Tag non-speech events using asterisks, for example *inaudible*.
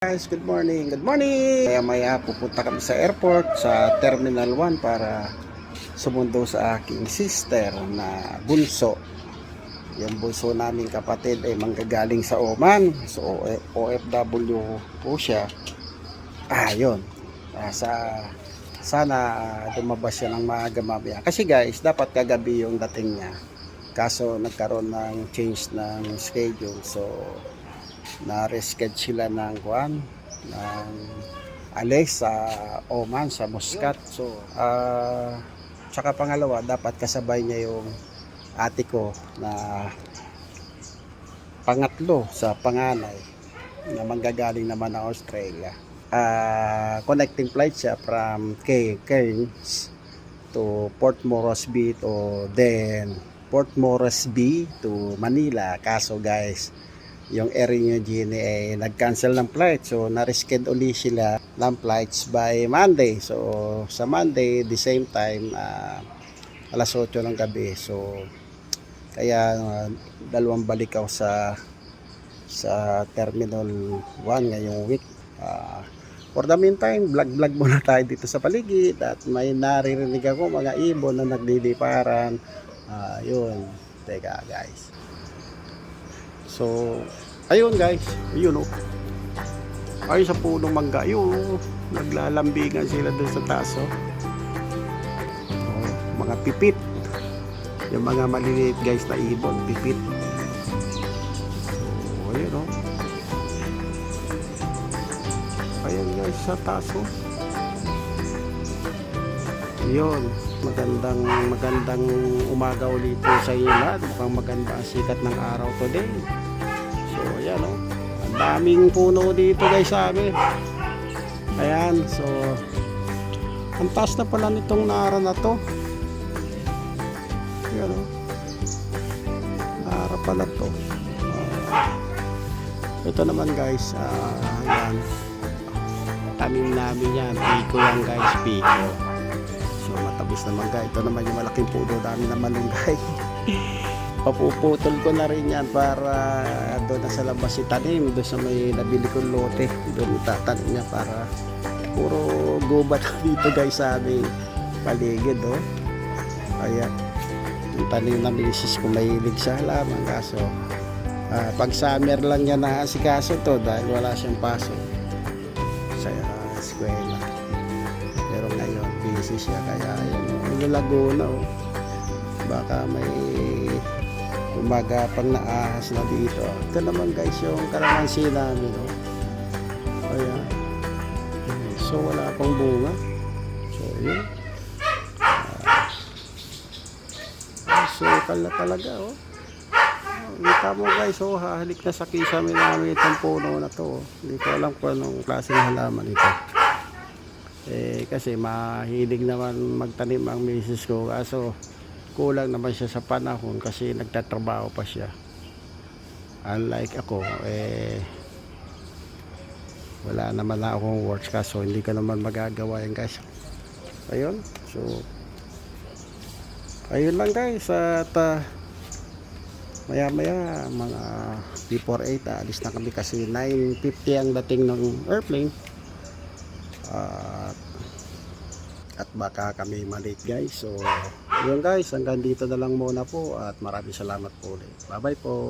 Guys, good morning. Good morning. Maya maya pupunta kami sa airport sa Terminal 1 para sumundo sa aking sister na bunso. Yung bunso naming kapatid ay manggagaling sa Oman. So OFW po siya. Ah, yun. Ah, sa sana lumabas siya ng maaga mamaya. Kasi guys, dapat kagabi yung dating niya. Kaso nagkaroon ng change ng schedule. So na-reschedule sila ng Juan ng alis sa Oman sa Muscat. So ah tsaka pangalawa dapat kasabay niya yung ate ko na pangatlo sa panganay na manggagaling naman ng Australia. Ah, connecting flight siya from Cairns to Port Moresby to then Port Moresby to Manila. Kaso guys yung Air Union GNA ay nag-cancel ng flight. So, na-reschedule uli sila ng flights by Monday. So, sa Monday, the same time, ah, alas 8 ng gabi. So, kaya ah, dalawang balik ako sa sa Terminal 1 ngayong week. Ah, for the meantime, vlog-vlog muna tayo dito sa paligid at may naririnig ako mga ibon na nagliliparan. Ah, yun. Teka guys. So, ayun guys, ayun oh. Ayun sa punong mangga, ayun oh. Naglalambingan sila dun sa taas oh. oh mga pipit. Yung mga maliliit guys na ibon, pipit. So, ayun oh. Ayun guys sa taas oh. Yun, magandang magandang umaga ulit po sa inyo lahat. Mukhang maganda ang sikat ng araw today. So, ayan oh. Ang daming puno dito guys sa amin. Ayan, so ang taas na pala nitong nara na to. Ayan oh. Nara pala to. Ah, ito naman guys, ah, ayan. Tanim namin yan. Piko yan guys, piko. So matabis naman guys. Ito naman yung malaking puno dami na malunggay. *laughs* Papuputol ko na rin yan para doon na sa labas si tanim. Doon sa may nabili kong lote. Doon tatanim niya para puro gubat *laughs* dito guys sa aming paligid. Oh. Kaya yung tanim na misis ko mahilig sa halaman. Kaso ah, pag summer lang niya naasikaso to dahil wala siyang pasok sa ah, eskwela. Busy siya. Kaya yun, Laguna, oh. baka may umagapang na ahas na dito. Ito naman guys, yung kalamansi namin. Oh. Ayan. So, wala pang bunga. So, yun. Ah, so, na talaga, oh. Kita mo guys, oh, hahalik na sa kisame namin itong puno na to. oh. Hindi ko alam kung anong klase ng halaman ito. Eh, kasi mahilig naman magtanim ang misis ko. Kaso, kulang naman siya sa panahon kasi nagtatrabaho pa siya. Unlike ako, eh, wala naman na akong works kaso hindi ko naman magagawa yan guys. Ayun, so, ayun lang guys at ah, maya maya mga before 8 alis na kami kasi 9.50 ang dating ng airplane at at baka kami malate guys. So yun guys. Hanggang dito na lang muna po. At maraming salamat po ulit. Bye bye po